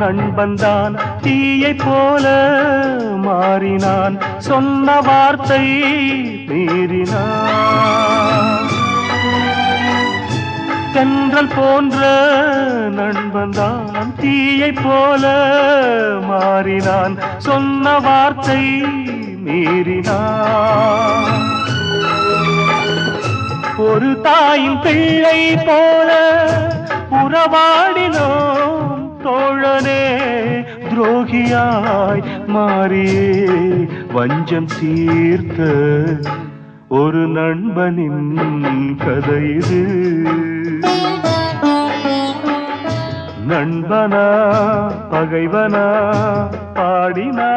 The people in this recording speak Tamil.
நண்பன்தான் தீயை போல மாறினான். சொன்ன வார்த்தை மீறினான். தென்றல் போன்ற நண்பன்தான் தீயை போல மாறினான். சொன்ன வார்த்தை மீறினான். ஒரு தாயின் பிள்ளை போல உறவாடினோம் துரோகியாய் மாறியே வஞ்சம் தீர்த்த ஒரு நண்பனின் கதை இது. நண்பனா பகைவனா பாடினா